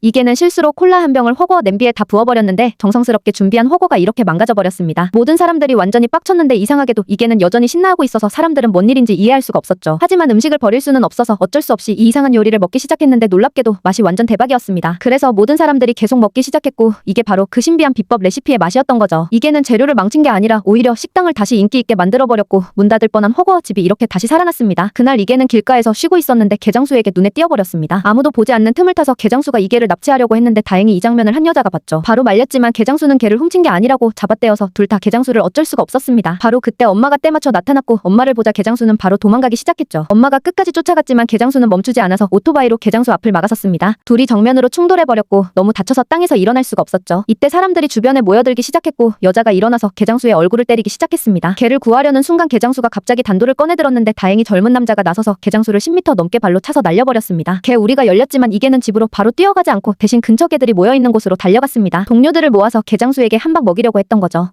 이게는 실수로 콜라 한 병을 허거 냄비에 다 부어버렸는데 정성스럽게 준비한 허거가 이렇게 망가져 버렸습니다. 모든 사람들이 완전히 빡쳤는데 이상하게도 이게는 여전히 신나하고 있어서 사람들은 뭔 일인지 이해할 수가 없었죠. 하지만 음식을 버릴 수는 없어서 어쩔 수 없이 이 이상한 요리를 먹기 시작했는데 놀랍게도 맛이 완전 대박이었습니다. 그래서 모든 사람들이 계속 먹기 시작했고 이게 바로 그 신비한 비법 레시피의 맛이었던 거죠. 이게는 재료를 망친 게 아니라 오히려 식당을 다시 인기 있게 만들어 버렸고 문 닫을 뻔한 허거 집이 이렇게 다시 살아났습니다. 그날 이게는 길가에서 쉬고 있었는데 개장수에게 눈에 띄어버렸습니다. 아무도 보지 않는 틈을 타서 개장수가 이게를 납치하려고 했는데 다행히 이 장면을 한 여자가 봤죠. 바로 말렸지만 개장수는 개를 훔친 게 아니라고 잡아떼어서 둘 다 개장수를 어쩔 수가 없었습니다. 바로 그때 엄마가 때맞춰 나타났고 엄마를 보자 개장수는 바로 도망가기 시작했죠. 엄마가 끝까지 쫓아갔지만 개장수는 멈추지 않아서 오토바이로 개장수 앞을 막아섰습니다. 둘이 정면으로 충돌해버렸고 너무 다쳐서 땅에서 일어날 수가 없었죠. 이때 사람들이 주변에 모여들기 시작했고 여자가 일어나서 개장수의 얼굴을 때리기 시작했습니다. 개를 구하려는 순간 개장수가 갑자기 단도를 꺼내들었는데 다행히 젊은 남자가 나서서 개장수를 10m 넘게 발로 차서 날려버렸습니다. 개 우리가 열렸지만 이게는 집으로 바로 뛰어가지 않고 대신 근처 개들이 모여있는 곳으로 달려갔습니다. 동료들을 모아서 개장수에게 한방 먹이려고 했던 거죠.